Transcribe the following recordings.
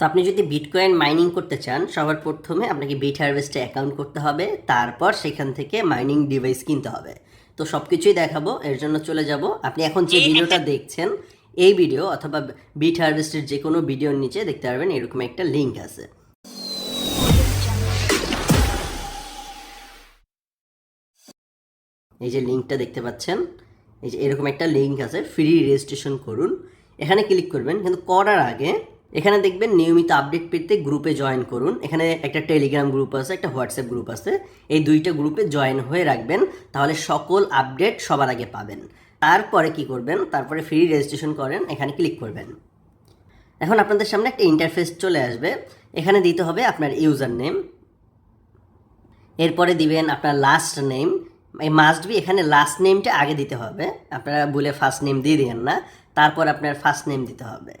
তো আপনি যদি বিটকয়েন মাইনিং করতে চান সবার প্রথমে আপনাকে বিট হারভেস্টে অ্যাকাউন্ট করতে হবে তারপর সেখান থেকে মাইনিং ডিভাইস কিনতে হবে। তো সব কিছুই দেখাবো এর জন্য চলে যাব। আপনি এখন যে ভিডিওটা দেখছেন এই ভিডিও অথবা বিট হারভেস্টের যে কোনো ভিডিওর নিচে দেখতে পারবেন এরকম একটা লিঙ্ক আছে। এই যে লিঙ্কটা দেখতে পাচ্ছেন এই যে এরকম একটা লিঙ্ক আছে ফ্রি রেজিস্ট্রেশন করুন। এখানে ক্লিক করবেন কিন্তু করার আগে এখানে দেখবেন নিয়মিত আপডেট পেতে গ্রুপে জয়েন করুন। এখানে একটা টেলিগ্রাম গ্রুপ আছে, একটা হোয়াটসঅ্যাপ গ্রুপ আছে। এই দুইটা গ্রুপে জয়েন হয়ে রাখবেন, তাহলে সকল আপডেট সবার আগে পাবেন। তারপরে কি করবেন? তারপরে ফ্রি রেজিস্ট্রেশন করেন, এখানে ক্লিক করবেন। এখন আপনাদের সামনে একটা ইন্টারফেস চলে আসবে। এখানে দিতে হবে আপনার ইউজার নেম এরপরে দিবেন আপনার লাস্ট নেম এই মাস্ট বি এখানে লাস্ট নেমটা আগে দিতে হবে। আপনারা বলে ফার্স্ট নেম দিয়ে দিবেন না। তারপর আপনার ফার্স্ট নেম দিতে হবে।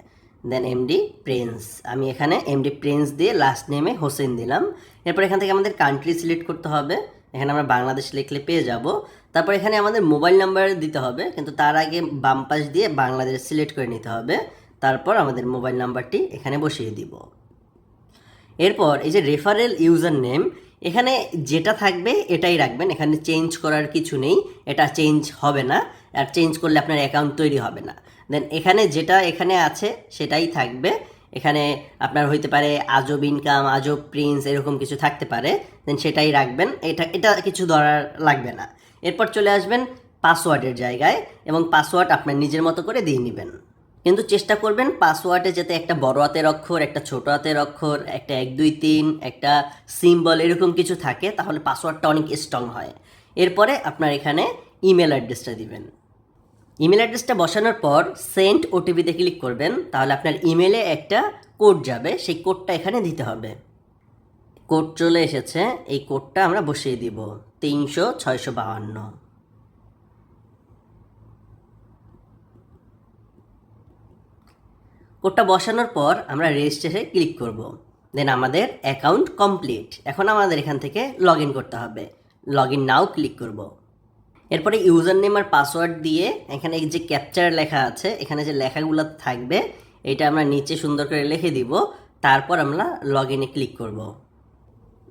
দেন এমডি প্রিন্স আমি এখানে এমডি প্রিন্স দিয়ে লাস্ট নেমে হোসেন দিলাম। এরপর এখান থেকে আমাদের কান্ট্রি সিলেক্ট করতে হবে। এখানে আমরা বাংলাদেশ লিখলে পেয়ে যাব। তারপর এখানে আমাদের মোবাইল নাম্বার দিতে হবে, কিন্তু তার আগে বাম পাশ দিয়ে বাংলাদেশ সিলেক্ট করে নিতে হবে। তারপর আমাদের মোবাইল নাম্বারটি এখানে বসিয়ে দিব। এরপর এই যে রেফারেল ইউজার নেম এখানে যেটা থাকবে এটাই রাখবেন। এখানে চেঞ্জ করার কিছু নেই। এটা চেঞ্জ হবে না। আর চেঞ্জ করলে আপনার অ্যাকাউন্ট তৈরি হবে না। দেন এখানে যেটা এখানে আছে, সেটাই থাকবে। এখানে আপনার হইতে পারে আজব ইনকাম আজব প্রিন্স এরকম কিছু থাকতে পারে। দেন সেটাই রাখবেন। এটা এটা কিছু ধরার লাগবে না। এরপর চলে আসবেন পাসওয়ার্ডের জায়গায় এবং পাসওয়ার্ড আপনার নিজের মতো করে দিয়ে নেবেন। কিন্তু চেষ্টা করবেন পাসওয়ার্ডে যাতে একটা বড় হাতের অক্ষর, একটা ছোট হাতের অক্ষর, একটা এক, দুই, তিন, একটা সিম্বল এরকম কিছু থাকে, তাহলে পাসওয়ার্ডটা অনেক স্ট্রং হয়। এরপরে আপনার এখানে ইমেল অ্যাড্রেসটা দিবেন। ইমেল অ্যাড্রেসটা বসানোর পর সেন্ট ওটিপিতে ক্লিক করবেন, তাহলে আপনার ইমেলে একটা কোড যাবে, সেই কোডটা এখানে দিতে হবে। কোড চলে এসেছে, এই কোডটা আমরা বসিয়ে দিব, তিনশো ছয়শো বাহান্ন। কোডটা বসানোর পর আমরা রেজিস্ট্রেশনে ক্লিক করব। দেন আমাদের অ্যাকাউন্ট কমপ্লিট এখন আমাদের এখান থেকে লগ করতে হবে। লগ ইন নাও ক্লিক করব। এরপরে ইউজার নেম আর পাসওয়ার্ড দিয়ে এখানে যে ক্যাপচার লেখা আছে, এখানে যে লেখাগুলো থাকবে, এটা আমরা নিচে সুন্দর করে লিখে দিব। তারপর আমরা লগ ইনে ক্লিক করব।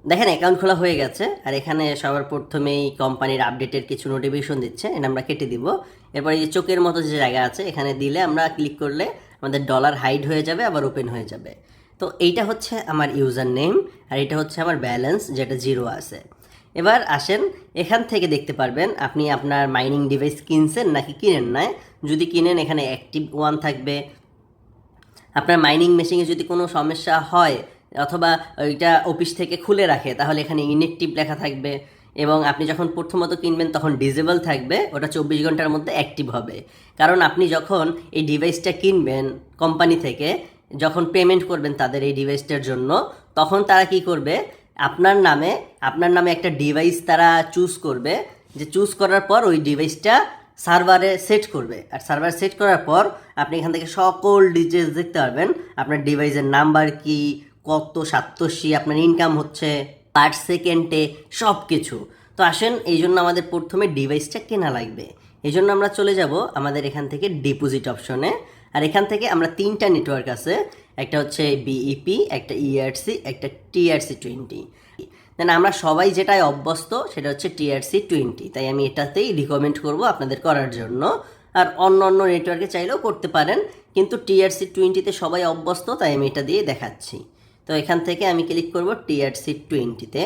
দেখেন অ্যাকাউন্ট খোলা হয়ে গেছে, আর এখানে সবার প্রথমেই কোম্পানির আপডেটের কিছু নোটিফিকেশন দিচ্ছে, এটা আমরা কেটে দিব। এরপর এই চোখের মতো যে জায়গা আছে, এখানে দিলে আমরা ক্লিক করলে আমাদের ডলার হাইড হয়ে যাবে, আবার ওপেন হয়ে যাবে। তো এইটা হচ্ছে আমার ইউজার নেম আর এটা হচ্ছে আমার ব্যালেন্স যেটা জিরো আছে। এবার আসেন, এখান থেকে দেখতে পারবেন আপনি আপনার মাইনিং ডিভাইস কিনছেন নাকি কিনেন না যদি কিনেন, এখানে অ্যাক্টিভ ওয়ান থাকবে। আপনার মাইনিং মেশিনে যদি কোনো সমস্যা হয় অথবা ওইটা অফিস থেকে খুলে রাখে, তাহলে এখানে ইনএক্টিভ লেখা থাকবে। এবং আপনি যখন প্রথমত কিনবেন, তখন ডিজেবল থাকবে। ওটা চব্বিশ ঘণ্টার মধ্যে অ্যাক্টিভ হবে। কারণ আপনি যখন এই ডিভাইসটা কিনবেন কোম্পানি থেকে, যখন পেমেন্ট করবেন তাদের এই ডিভাইসটার জন্য, তখন তারা কি করবে? আপনার নামে আপনার নামে একটা ডিভাইস তারা চুজ করবে, যে চুজ করার পর ওই ডিভাইসটা সার্ভারে সেট করবে। আর সার্ভার সেট করার পর আপনি এখান থেকে সকল ডিটেলস দেখতে পারবেন, আপনার ডিভাইসের নাম্বার কি, কত, সাতশি আপনার ইনকাম হচ্ছে পার সেকেন্ডে সব কিছু তো আসেন, এই জন্য আমাদের প্রথমে ডিভাইসটা কেনা লাগবে। এই জন্য আমরা চলে যাব আমাদের এখান থেকে ডিপোজিট অপশনে আর এখান থেকে আমরা তিনটা নেটওয়ার্ক আছে একটা হচ্ছে বিইপি একটা ইআরসি একটা টিআরসি টোয়েন্টি দেন আমরা সবাই যেটাই অভ্যস্ত, সেটা হচ্ছে টিআরসি টোয়েন্টি তাই আমি এটাতেই রিকমেন্ড করব আপনাদের করার জন্য। আর অন্য অন্য নেটওয়ার্কে চাইলেও করতে পারেন, কিন্তু টিআরসি টোয়েন্টিতে সবাই অভ্যস্ত, তাই আমি এটা দিয়ে দেখাচ্ছি। তো এখান থেকে আমি ক্লিক করব টিআরসি টোয়েন্টিতে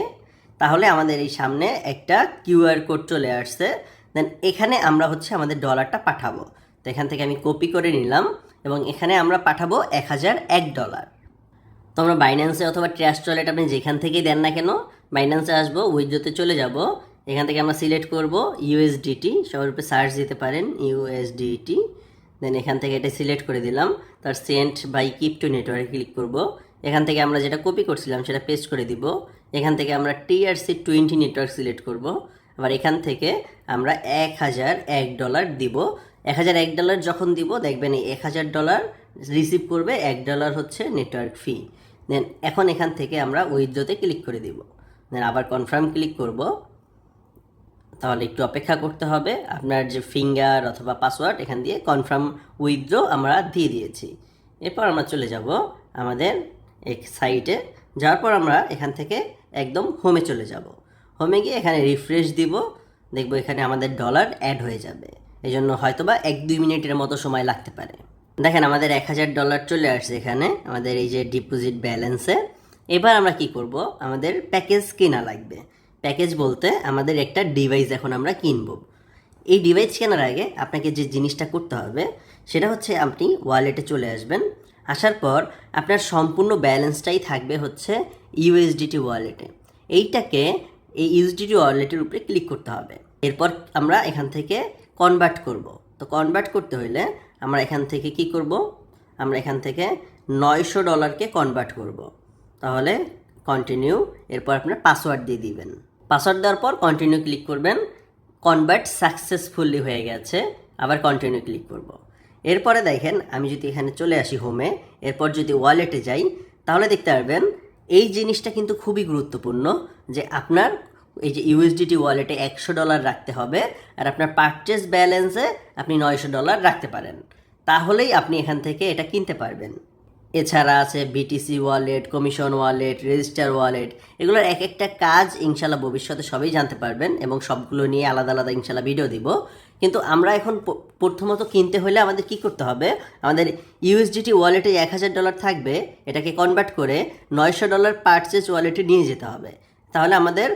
তাহলে আমাদের এই সামনে একটা কিউআর কোড চলে আসছে। দেন এখানে আমরা হচ্ছে আমাদের ডলারটা পাঠাবো। তো এখান থেকে আমি কপি করে নিলাম। এবং এখানে আমরা পাঠাবো এক হাজার এক ডলার। তো আমরা বাইন্যান্সে অথবা ট্র্যাশ ওয়ালেট আপনি যেখান থেকেই দেন না কেন বাইন্যান্সে আসব, উইথড্রোতে চলে যাব। এখান থেকে আমরা সিলেক্ট করব ইউএসডিটি সবার উপরে সার্চ দিতে পারেন ইউএসডিটি দেন এখান থেকে এটা সিলেক্ট করে দিলাম, তার সেন্ট বাই কিপটো নেটওয়ার্কে ক্লিক করব। এখান থেকে আমরা যেটা কপি করছিলাম সেটা পেস্ট করে দিব। এখান থেকে আমরা টিআরসি টোয়েন্টি নেটওয়ার্ক সিলেক্ট করব। আবার এখান থেকে আমরা এক হাজার এক ডলার দিব। এক হাজার এক ডলার যখন দিব, দেখবেন এই এক হাজার ডলার রিসিভ করবে, এক ডলার হচ্ছে নেটওয়ার্ক ফি দেন এখন এখান থেকে আমরা উইথড্রোতে ক্লিক করে দিব। দেন আবার কনফার্ম ক্লিক করব। তাহলে একটু অপেক্ষা করতে হবে। আপনার যে ফিঙ্গার অথবা পাসওয়ার্ড এখান দিয়ে কনফার্ম উইথড্রো আমরা দিয়ে দিয়েছি। এরপর আমরা চলে যাব আমাদের এক সাইটে যাওয়ার পর আমরা এখান থেকে একদম হোমে চলে যাব। হোমে গিয়ে এখানে রিফ্রেশ দিব। দেখব এখানে আমাদের ডলার অ্যাড হয়ে যাবে। এই জন্য হয়তো বা এক দুই মিনিটের মতো সময় লাগতে পারে। দেখেন আমাদের এক হাজার ডলার চলে আসছে এখানে, আমাদের এই যে ডিপোজিট ব্যালেন্সে এবার আমরা কি করব? আমাদের প্যাকেজ কেনা লাগবে। প্যাকেজ বলতে আমাদের একটা ডিভাইস এখন আমরা কিনবো। এই ডিভাইস কেনার আগে আপনাকে যে জিনিসটা করতে হবে, সেটা হচ্ছে আপনি ওয়ালেটে চলে আসবেন। আসার পর আপনার সম্পূর্ণ ব্যালেন্সটাই থাকবে হচ্ছে ইউএসডিটি ওয়ালেটে এইটাকে এই ইউএসডিটি ওয়ালেটের উপরে ক্লিক করতে হবে। এরপর আমরা এখান থেকে কনভার্ট করব। তো কনভার্ট করতে হলে আমরা এখান থেকে কি করব? আমরা এখান থেকে নয়শো ডলারকে কনভার্ট করব। তাহলে কন্টিনিউ এরপর আপনার পাসওয়ার্ড দিয়ে দিবেন। পাসওয়ার্ড দেওয়ার পর কন্টিনিউ ক্লিক করবেন কনভার্ট সাকসেসফুলি হয়ে গেছে, আবার কন্টিনিউ ক্লিক করব। এরপরে দেখেন, আমি যদি এখানে চলে আসি হোমে এরপর যদি ওয়ালেটে যাই, তাহলে দেখতে পারবেন, এই জিনিসটা কিন্তু খুবই গুরুত্বপূর্ণ যে আপনার এই যে ইউএসডিটি ওয়ালেটে একশো ডলার রাখতে হবে আর আপনার পারচেস ব্যালেন্সে আপনি নয়শো ডলার রাখতে পারেন। তাহলেই আপনি এখান থেকে এটা কিনতে পারবেন। এছাড়া আছে BTC wallet commission wallet register wallet এগুলোর এক একটা কাজ ইনশাল্লাহ ভবিষ্যতে সবই জানতে পারবেন এবং সবগুলো নিয়ে আলাদা আলাদা ইনশাল্লাহ ভিডিও দিব। কিন্তু আমরা এখন প্রথমত কিনতে হলে আমাদের কি করতে হবে? আমাদের ইউএসডিটি ওয়ালেটে এক হাজার ডলার থাকবে, এটাকে কনভার্ট করে নয়শো ডলার পার্চেজ ওয়ালেটে নিয়ে যেতে হবে। তাহলে আমাদের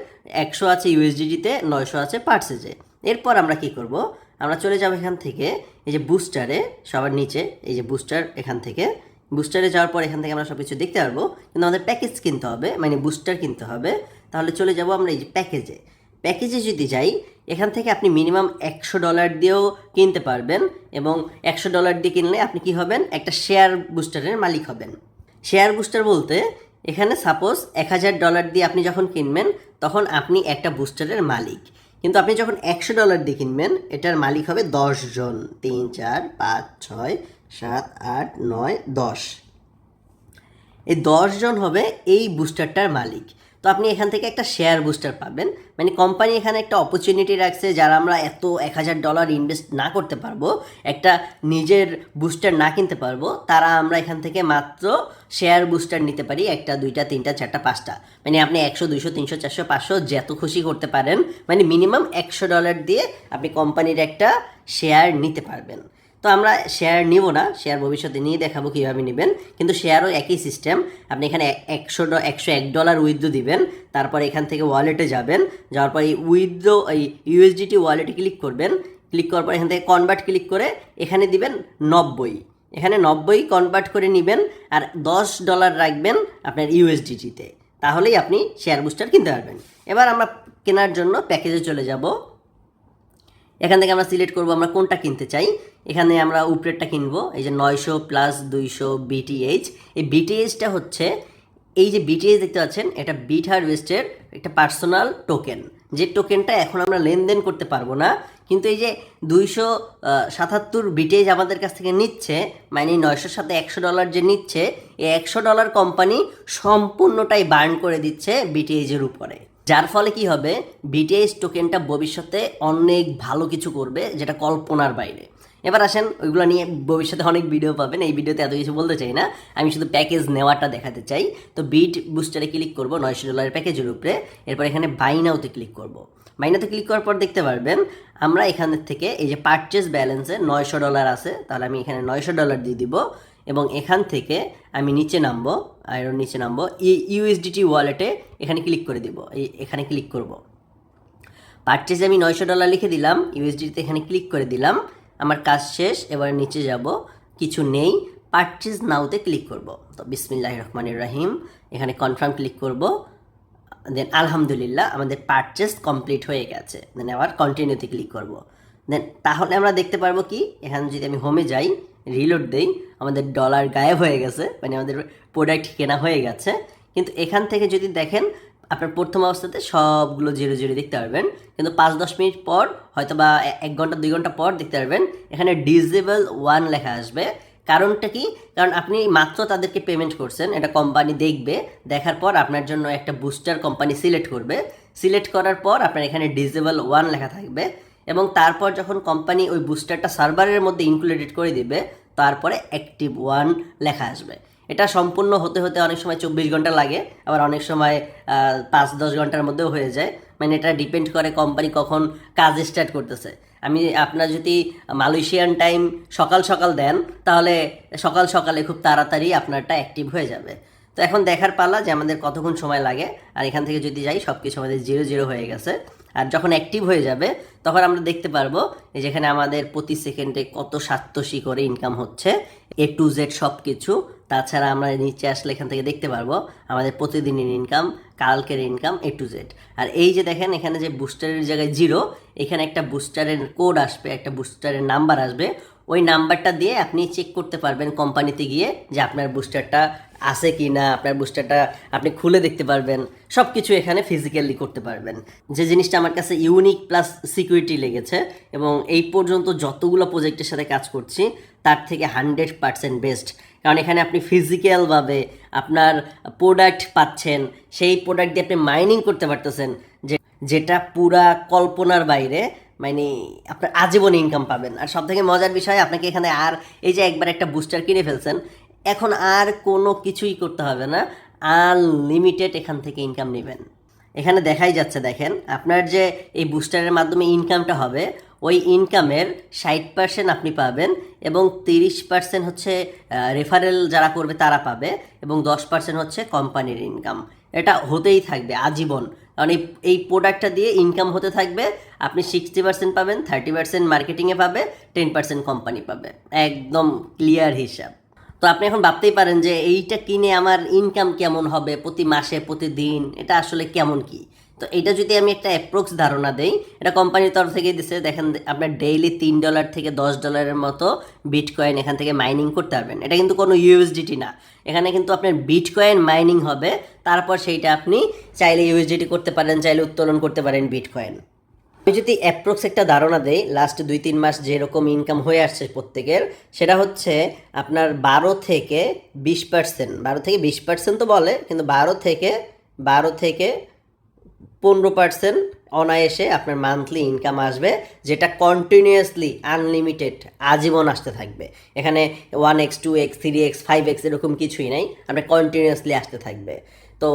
একশো আছে ইউএসডিটিতে নয়শো আছে পার্সেজে এরপর আমরা কি করব? আমরা চলে যাব এখান থেকে, এই যে বুস্টারে সবার নিচে, এই যে বুস্টার এখান থেকে। বুস্টারে যাওয়ার পর এখান থেকে আমরা সব কিছু দেখতে পারব। কিন্তু আমাদের প্যাকেজ কিনতে হবে মানে বুস্টার কিনতে হবে। তাহলে চলে যাব আমরা এই যে প্যাকেজে প্যাকেজে যদি যাই, এখান থেকে আপনি মিনিমাম একশো ডলার দিয়েও কিনতে পারবেন এবং একশো ডলার দিয়ে কিনলে আপনি কি হবেন? একটা শেয়ার বুস্টারের মালিক হবেন। শেয়ার বুস্টার বলতে এখানে সাপোজ এক হাজার ডলার দিয়ে আপনি যখন কিনবেন, তখন আপনি একটা বুস্টারের মালিক। কিন্তু আপনি যখন একশো ডলার দিয়ে কিনবেন, এটার মালিক হবে দশজন তিন, চার, পাঁচ, ছয়, সাত, আট, নয়, দশ। এই জন হবে এই বুস্টারটার মালিক। তো আপনি এখান থেকে একটা শেয়ার বুস্টার পাবেন। মানে কোম্পানি এখানে একটা অপরচুনিটি রাখছে যারা আমরা এত এক হাজার ডলার ইনভেস্ট না করতে পারব, একটা নিজের বুস্টার না কিনতে পারব, তারা আমরা এখান থেকে মাত্র শেয়ার বুস্টার নিতে পারি একটা, দুইটা, তিনটা, চারটা, পাঁচটা। মানে আপনি একশো, দুইশো, তিনশো, চারশো, পাঁচশো যত খুশি করতে পারেন। মানে মিনিমাম একশো ডলার দিয়ে আপনি কোম্পানির একটা শেয়ার নিতে পারবেন। তো আমরা শেয়ার নিব না শেয়ার ভবিষ্যতে নিয়ে দেখাবো কীভাবে নেবেন। কিন্তু শেয়ারও একই সিস্টেম আপনি এখানে একশো একশো এক ডলার উইথড্রো দিবেন, তারপর এখান থেকে ওয়ালেটে যাবেন, যাওয়ার পর এই উইথড্রো এই ইউএসডিটি ওয়ালেটে ক্লিক করবেন ক্লিক করার পর এখান থেকে কনভার্ট ক্লিক করে এখানে দিবেন নব্বই। এখানে নব্বই কনভার্ট করে নেবেন আর দশ ডলার রাখবেন আপনার ইউএসডিটিতে তাহলেই আপনি শেয়ার বুস্টার কিনতে পারবেন। এবার আমরা কেনার জন্য প্যাকেজে চলে যাব। এখান থেকে আমরা সিলেক্ট করব আমরা কোনটা কিনতে চাই। এখানে আমরা উপরেরটা কিনবো, এই যে নয়শো প্লাস দুইশো বিটিএইচ এই বিটিএইচটা হচ্ছে, এই যে বিটিএইচ দেখতে পাচ্ছেন, এটা বিট হারভেস্টের একটা পার্সোনাল টোকেন। যে টোকেনটা এখন আমরা লেনদেন করতে পারব না, কিন্তু এই যে দুইশো সাতাত্তর বিটেজ আমাদের কাছ থেকে নিচ্ছে মানে নয়শোর সাথে একশো ডলার যে নিচ্ছে, এই একশো ডলার কোম্পানি সম্পূর্ণটাই বার্ন করে দিচ্ছে বিটিএইচের উপরে। যার ফলে কি হবে? বিটিএইচ টোকেনটা ভবিষ্যতে অনেক ভালো কিছু করবে, যেটা কল্পনার বাইরে। এবার আসেন, ওইগুলো নিয়ে ভবিষ্যতে অনেক ভিডিও পাবেন। এই ভিডিওতে এত কিছু বলতে চাই না। আমি শুধু প্যাকেজ নেওয়াটা দেখাতে চাই। তো বিট বুস্টারে ক্লিক করব নয়শো ডলারের প্যাকেজের উপরে। এরপর এখানে বাইনাওতে ক্লিক করব। বাইনাতে ক্লিক করার পর দেখতে পারবেন, আমরা এখান থেকে এই যে পারচেস ব্যালেন্সে নয়শো ডলার আছে, তাহলে আমি এখানে নয়শো ডলার দিয়ে দিব। এবং এখান থেকে আমি নিচে নামবো আর নিচে নামবো ইউএসডিটি ওয়ালেটে এখানে ক্লিক করে দিব এখানে ক্লিক করব। পারচেজে আমি নয়শো ডলার লিখে দিলাম ইউএসডিতে এখানে ক্লিক করে দিলাম, আমার কাজ শেষ, এবার নিচে যাব, কিছু নেই পারচেজ নাওতে ক্লিক করব। তো বিসমিল্লাহ রহমানির রাহিম, এখানে কনফার্ম ক্লিক করব দেন আলহামদুলিল্লাহ আমাদের পারচেস কমপ্লিট হয়ে গেছে দেন আবার কন্টিনিউতে ক্লিক করব। দেন তাহলে আমরা দেখতে পারব কি? এখানে যদি আমি হোমে যাই রিলোড দেই, আমাদের ডলার গায়েব হয়ে গেছে মানে আমাদের প্রোডাক্ট কেনা হয়ে গেছে। কিন্তু এখান থেকে যদি দেখেন, আপনার প্রথম অবস্থাতে সবগুলো জিরো জিরো দেখতে পারবেন। কিন্তু পাঁচ দশ মিনিট পর, হয়তো বা এক ঘণ্টা, দুই ঘণ্টা পর দেখতে পারবেন, এখানে ডিজেবল ওয়ান লেখা আসবে। কারণটা কি? কারণ আপনি মাত্র তাদেরকে পেমেন্ট করছেন, এটা কোম্পানি দেখবে, দেখার পর আপনার জন্য একটা বুস্টার কোম্পানি সিলেক্ট করবে। সিলেক্ট করার পর আপনার এখানে ডিজেবল ওয়ান লেখা থাকবে। এবং তারপর যখন কোম্পানি ওই বুস্টারটা সার্ভারের মধ্যে ইনক্লুডেড করে দিবে, তারপরে অ্যাক্টিভ ওয়ান লেখা আসবে। এটা সম্পূর্ণ হতে হতে অনেক সময় চব্বিশ ঘণ্টা লাগে, আবার অনেক সময় পাঁচ দশ ঘণ্টার মধ্যেও হয়ে যায়। মানে এটা ডিপেন্ড করে কোম্পানি কখন কাজ স্টার্ট করতেছে। আমি, আপনার যদি মালয়েশিয়ান টাইম সকাল সকাল দেন, তাহলে সকাল সকালে খুব তাড়াতাড়ি আপনারটা অ্যাক্টিভ হয়ে যাবে। তো এখন দেখার পালা যে আমাদের কতক্ষণ সময় লাগে, আর এখান থেকে যদি যাই সব কিছু আমাদের জিরো জিরো হয়ে গেছে। আর যখন অ্যাক্টিভ হয়ে যাবে, তখন আমরা দেখতে পারব যেখানে আমাদের প্রতি সেকেন্ডে কত সাতশি করে ইনকাম হচ্ছে এ টু জেড সব কিছু তাছাড়া আমরা নিচে আসলে এখান থেকে দেখতে পারব আমাদের প্রতিদিনের ইনকাম কালকের ইনকাম এ টু জেড আর এই যে দেখেন, এখানে যে বুস্টারের জায়গায় জিরো এখানে একটা বুস্টারের কোড আসবে, একটা বুস্টারের নাম্বার আসবে। ওই নাম্বারটা দিয়ে আপনি চেক করতে পারবেন কোম্পানিতে গিয়ে যে আপনার বুস্টারটা আছে কি না, আপনার বুস্টারটা আপনি খুলে দেখতে পারবেন সব কিছু এখানে ফিজিক্যালি করতে পারবেন। যে জিনিসটা আমার কাছে ইউনিক প্লাস সিকিউরিটি লেগেছে এবং এই পর্যন্ত যতগুলো প্রজেক্টের সাথে কাজ করছি, তার থেকে হান্ড্রেড পারসেন্ট বেস্ট কারণ এখানে আপনি ফিজিক্যালভাবে আপনার প্রোডাক্ট পাচ্ছেন, সেই প্রোডাক্ট দিয়ে আপনি মাইনিং করতে পারতেছেন, যে যেটা পুরা কল্পনার বাইরে মানে আপনার আজীবন ইনকাম পাবেন। আর সব থেকে মজার বিষয়, আপনাকে এখানে আর এই যে একবার একটা বুস্টার কিনে ফেলছেন এখন আর কোনো কিছুই করতে হবে না। আনলিমিটেড এখান থেকে ইনকাম নেবেন। এখানে দেখাই যাচ্ছে, দেখেন, আপনার যে এই বুস্টারের মাধ্যমে ইনকামটা হবে, ওই ইনকামের ষাট পার্সেন্ট আপনি পাবেন এবং তিরিশ পার্সেন্ট হচ্ছে রেফারেল যারা করবে তারা পাবে এবং দশ পার্সেন্ট হচ্ছে কোম্পানির ইনকাম এটা হতেই থাকবে, আজীবন। কারণ এই এই প্রোডাক্টটা দিয়ে ইনকাম হতে থাকবে, আপনি সিক্সটি পার্সেন্ট পাবেন থার্টি পার্সেন্ট মার্কেটিংয়ে পাবে টেন পার্সেন্ট কোম্পানি পাবে। একদম ক্লিয়ার হিসাব। তো আপনি এখন ভাবতেই পারেন যে এইটা কিনে আমার ইনকাম কেমন হবে প্রতি মাসে, প্রতিদিন? এটা আসলে কেমন কি? তো এটা যদি আমি একটা অ্যাপ্রোক্স ধারণা দেই, এটা কোম্পানির তরফ থেকে দিছে, দেখেন আপনার ডেইলি তিন ডলার থেকে দশ ডলারের মতো বিটকয়েন এখান থেকে মাইনিং করতে পারবেন। এটা কিন্তু কোনো ইউএসডিটি না। এখানে কিন্তু আপনার বিটকয়েন মাইনিং হবে, তারপর সেইটা আপনি চাইলে ইউএসডিটি করতে পারেন, চাইলে উত্তোলন করতে পারেন বিটকয়েন আমি যদি অ্যাপ্রক্স একটা ধারণা দেই লাস্ট দুই তিন মাস যেরকম ইনকাম হয়ে আসছে প্রত্যেকের, সেটা হচ্ছে আপনার বারো থেকে বিশ পার্সেন্ট বারো থেকে বিশ পার্সেন্ট তো বলে, কিন্তু বারো থেকে বারো থেকে পনেরো পার্সেন্ট অনায়াসে আপনার মান্থলি ইনকাম আসবে, যেটা কন্টিনিউয়াসলি আনলিমিটেড আজীবন আসতে থাকবে। এখানে one X two X three X five X এরকম কিছুই নাই, আপনার কন্টিনিউয়াসলি আসতে থাকবে। তো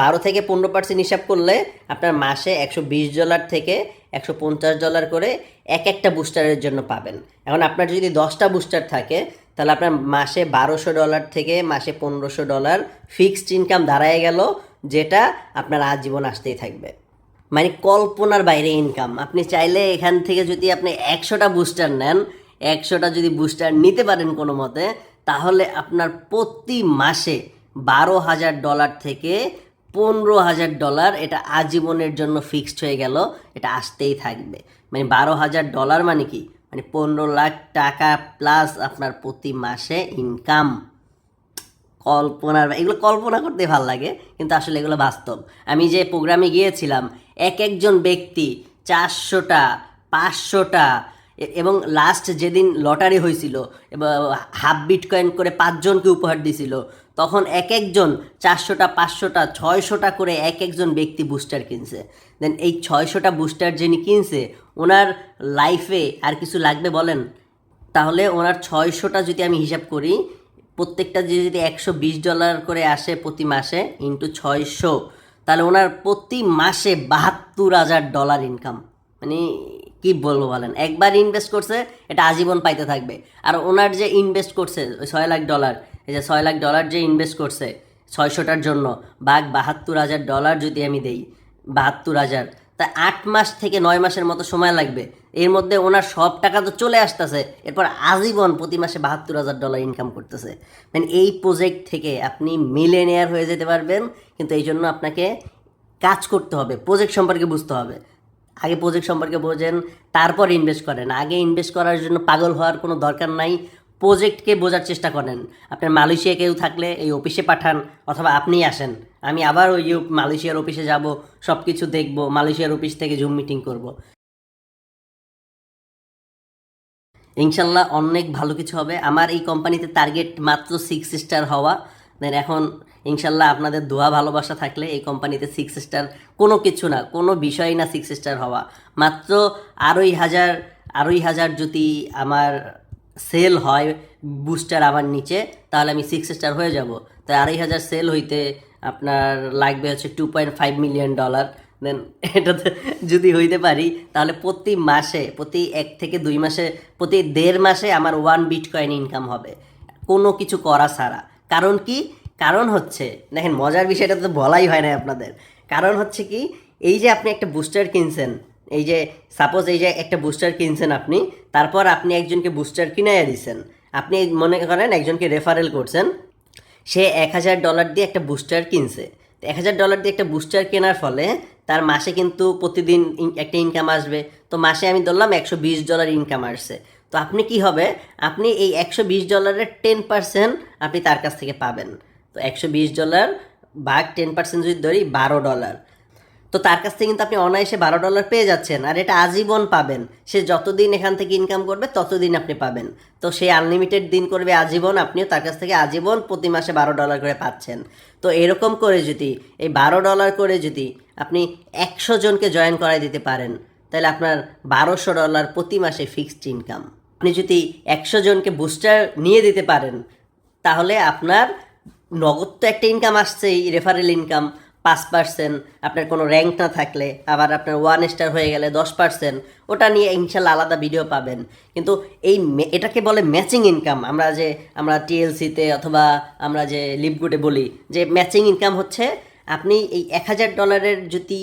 বারো থেকে পনেরো পার্সেন্ট হিসাব করলে আপনার মাসে একশো বিশ ডলার থেকে একশো পঞ্চাশ ডলার করে এক একটা বুস্টারের জন্য পাবেন। এখন আপনার যদি দশটা বুস্টার থাকে, তাহলে আপনার মাসে বারোশো ডলার থেকে মাসে পনেরোশো ডলার ফিক্সড ইনকাম দাঁড়ায় গেল, যেটা আপনার আজীবন আসতেই থাকবে। মানে কল্পনার বাইরে ইনকাম আপনি চাইলে এখান থেকে যদি আপনি একশোটা বুস্টার নেন, একশোটা যদি বুস্টার নিতে পারেন কোনো মতে, তাহলে আপনার প্রতি মাসে বারো হাজার ডলার থেকে পনেরো হাজার ডলার, এটা আজীবনের জন্য ফিক্সড হয়ে গেল, এটা আসতেই থাকবে। মানে বারো হাজার ডলার মানে কি? মানে পনেরো লাখ টাকা প্লাস আপনার প্রতি মাসে ইনকাম কল্পনার, এগুলো কল্পনা করতে ভালো লাগে, কিন্তু আসলে এগুলো বাস্তব। আমি যে প্রোগ্রামে গিয়েছিলাম, এক একজন ব্যক্তি চারশোটা, পাঁচশোটা এবং লাস্ট যেদিন লটারি হয়েছিল হাফ বিটকয়েন করে পাঁচজনকে উপহার দিছিল তখন এক একজন চারশোটা, পাঁচশোটা, ছয়শোটা করে এক একজন ব্যক্তি বুস্টার কিনছে। দেন এই ছয়শোটা বুস্টার যিনি কিনছে, ওনার লাইফে আর কিছু লাগবে বলেন? তাহলে ওনার ছয়শোটা যদি আমি হিসাব করি, প্রত্যেকটা যদি একশো বিশ ডলার করে আসে প্রতি মাসে ইন্টু ছয়শো, তাহলে ওনার প্রতি মাসে বাহাত্তর হাজার ডলার ইনকাম মানে কি বলব বলেন? একবার ইনভেস্ট করছে, এটা আজীবন পাইতে থাকবে। আর ওনার যে ইনভেস্ট করছে, ওই ছয় লাখ ডলার এই যে ছয় লাখ ডলার যে ইনভেস্ট করছে ছয়শোটার জন্য বাঘ বাহাত্তর হাজার ডলার যদি আমি দেই, বাহাত্তর হাজার, তা আট মাস থেকে নয় মাসের মতো সময় লাগবে। এর মধ্যে ওনার সব টাকা তো চলে আসতেছে, এরপর আজীবন প্রতি মাসে বাহাত্তর হাজার ডলার ইনকাম করতেছে। মানে এই প্রজেক্ট থেকে আপনি মিলেনিয়ার হয়ে যেতে পারবেন, কিন্তু এই জন্য আপনাকে কাজ করতে হবে প্রজেক্ট সম্পর্কে বুঝতে হবে। আগে প্রজেক্ট সম্পর্কে বোঝেন, তারপর ইনভেস্ট করেন। আগে ইনভেস্ট করার জন্য পাগল হওয়ার কোনো দরকার নাই। প্রজেক্টকে বোঝার চেষ্টা করেন। আপনার মালয়েশিয়া কেউ থাকলে এই অফিসে পাঠান, অথবা আপনিই আসেন। আমি আবার ওই মালয়েশিয়ার অফিসে যাব সব কিছু দেখব, মালয়েশিয়ার অফিস থেকে জুম মিটিং করব। ইনশাল্লাহ অনেক ভালো কিছু হবে। আমার এই কোম্পানিতে টার্গেট মাত্র সিক্স স্টার হওয়া। দেন এখন ইনশাল্লাহ আপনাদের দোয়া, ভালোবাসা থাকলে এই কোম্পানিতে সিক্স স্টার কোনো কিছু না, কোনো বিষয় না সিক্স স্টার হওয়া। মাত্র আড়াই হাজার আড়াই হাজার যদি আমার সেল হয় বুস্টার আমার নিচে, তাহলে আমি সিক্স স্টার হয়ে যাব। তাই আড়াই হাজার সেল হইতে আপনার লাগবে হচ্ছে two point five million dollar দেন এটাতে যদি হইতে পারি, তাহলে প্রতি মাসে, প্রতি এক থেকে দুই মাসে, প্রতি দেড় মাসে আমার ওয়ান বিট কয়েন ইনকাম হবে। কোনো কিছু করা ছাড়া। কারণ কি? কারণ হচ্ছে, দেখেন মজার বিষয়টা তো বলাই হয় না আপনাদের। কারণ হচ্ছে কি, এই যে আপনি একটা বুস্টার কিনছেন, এই যে সাপোজ এই যে একটা বুস্টার কিনছেন আপনি, তারপর আপনি একজনকে বুস্টার কিনাইয়া দিচ্ছেন আপনি মনে করেন একজনকে রেফারেল করছেন, সে এক হাজার ডলার দিয়ে একটা বুস্টার কিনছে। তো এক হাজার ডলার দিয়ে একটা বুস্টার কেনার ফলে তার মাসে কিন্তু প্রতিদিন একটা ইনকাম আসবে। তো মাসে আমি ধরলাম একশো বিশ ডলার ইনকাম আসছে। তো আপনি কি হবে? আপনি এই একশো বিশ ডলারের টেন পার্সেন্ট আপনি তার কাছ থেকে পাবেন। তো একশো বিশ ডলার ভাগ টেন পার্সেন্ট যদি ধরি বারো ডলার। তো তার কাছ থেকে কিন্তু আপনি অনায়াসে বারো ডলার পেয়ে যাচ্ছেন আর এটা আজীবন পাবেন। সে যতদিন এখান থেকে ইনকাম করবে ততদিন আপনি পাবেন। তো সে আনলিমিটেড দিন করবে আজীবন আপনিও তার কাছ থেকে আজীবন প্রতি মাসে বারো ডলার করে পাচ্ছেন। তো এরকম করে যদি, এই বারো ডলার করে যদি আপনি একশো জনকে জয়েন করাই দিতে পারেন, তাহলে আপনার বারোশো ডলার প্রতি মাসে ফিক্সড ইনকাম আপনি যদি একশো জনকে বুস্টার নিয়ে দিতে পারেন, তাহলে আপনার নগদ তো একটা ইনকাম আসছেই রেফারেল ইনকাম পাঁচ পার্সেন্ট আপনার কোনো র্যাঙ্ক না থাকলে, আবার আপনার ওয়ান স্টার হয়ে গেলে দশ পার্সেন্ট ওটা নিয়ে ইনশাল্লাহ আলাদা ভিডিও পাবেন। কিন্তু এই এটাকে বলে ম্যাচিং ইনকাম আমরা যে, আমরা টিএলসিতে অথবা আমরা যে লিপগুডে বলি, যে ম্যাচিং ইনকাম হচ্ছে, আপনি এই এক হাজার ডলারের যদি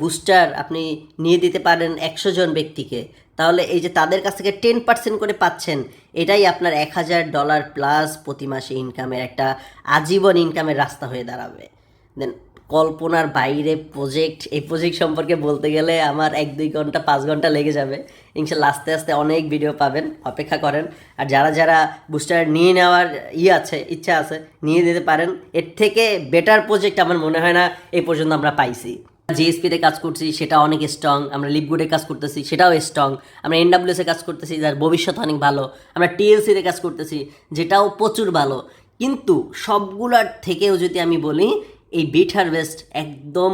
বুস্টার আপনি নিয়ে দিতে পারেন একশো জন ব্যক্তিকে, তাহলে এই যে তাদের কাছ থেকে টেন পার্সেন্ট করে পাচ্ছেন এটাই আপনার এক হাজার ডলার প্লাস প্রতি মাসে ইনকামের একটা আজীবন ইনকামের রাস্তা হয়ে দাঁড়াবে। দেন কল্পনার বাইরে প্রজেক্ট এই প্রজেক্ট সম্পর্কে বলতে গেলে আমার এক দুই ঘণ্টা, পাঁচ ঘণ্টা লেগে যাবে। ইনশাল্লাহ আস্তে আস্তে অনেক ভিডিও পাবেন, অপেক্ষা করেন। আর যারা যারা বুস্টার নিয়ে নেওয়ার ই আছে, ইচ্ছা আছে, নিয়ে দিতে পারেন। এর থেকে বেটার প্রজেক্ট আমার মনে হয় না, এই পর্যন্ত আমরা পাইছি। জিএসপিতে কাজ করছি সেটা অনেক স্ট্রং আমরা লিপগুডে কাজ করতেছি, সেটাও স্ট্রং আমরা এনডাব্লিউসে কাজ করতেছি, যার ভবিষ্যৎ অনেক ভালো, আমরা টিএলসিতে কাজ করতেছি, যেটাও প্রচুর ভালো। কিন্তু সবগুলার থেকেও যদি আমি বলি, এই বিট হারভেস্ট একদম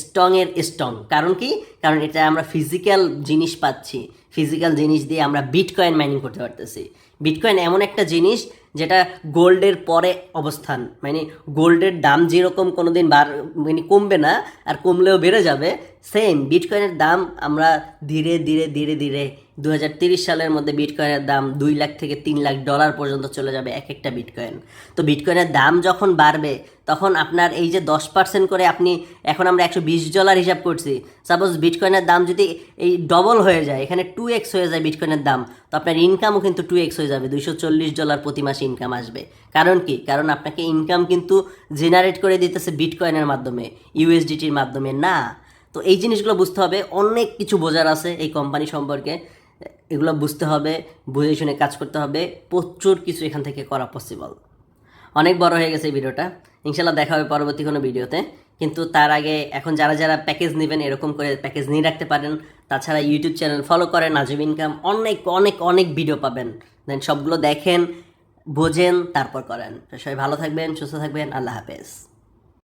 স্ট্রংয়ের স্ট্রং কারণ কি? কারণ এটা আমরা ফিজিক্যাল জিনিস পাচ্ছি ফিজিক্যাল জিনিস দিয়ে আমরা বিটকয়েন মাইনিং করতে পারতেছি। বিটকয়েন এমন একটা জিনিস যেটা গোল্ডের পরে অবস্থান মানে গোল্ডের দাম যেরকম কোনো দিন বার মানে কমবে না, আর কমলেও বেড়ে যাবে সেম বিটকয়েনের দাম আমরা ধীরে ধীরে ধীরে ধীরে দু সালের মধ্যে বিটকয়েনের দাম দুই লাখ থেকে তিন লাখ ডলার পর্যন্ত চলে যাবে এক একটা বিটকয়েন তো বিটকয়েনের দাম যখন বাড়বে, তখন আপনার এই যে দশ পার্সেন্ট করে আপনি এখন আমরা একশো বিশ ডলার হিসাব করছি সাপোজ বিটকয়েনের দাম যদি এই ডবল হয়ে যায়, এখানে টু এক্স হয়ে যায় বিটকয়েনের দাম, তো আপনার ইনকামও কিন্তু টু এক্স হয়ে যাবে, দুইশো চল্লিশ ডলার প্রতি মাসে ইনকাম আসবে। কারণ কি? কারণ আপনাকে ইনকাম কিন্তু জেনারেট করে দিতেছে বিটকয়েনের মাধ্যমে ইউএসডিটির মাধ্যমে। না তো এই জিনিসগুলো বুঝতে হবে। অনেক কিছু বোঝার আছে এই কোম্পানি সম্পর্কে। এগুলো বুঝতে হবে, বুঝে শুনে কাজ করতে হবে। প্রচুর কিছু এখান থেকে করা পসিবল অনেক বড় হয়ে গেছে এই ভিডিওটা। ইনশাল্লাহ দেখা হবে পরবর্তী কোনো ভিডিওতে। কিন্তু তার আগে এখন যারা যারা প্যাকেজ নেবেন, এরকম করে প্যাকেজ নিয়ে রাখতে পারেন। তাছাড়া ইউটিউব চ্যানেল ফলো করেন নাজিব ইনকাম অনেক অনেক অনেক ভিডিও পাবেন। দেন সবগুলো দেখেন, বোঝেন, তারপর করেন। সবাই ভালো থাকবেন, সুস্থ থাকবেন। আল্লাহ হাফেজ।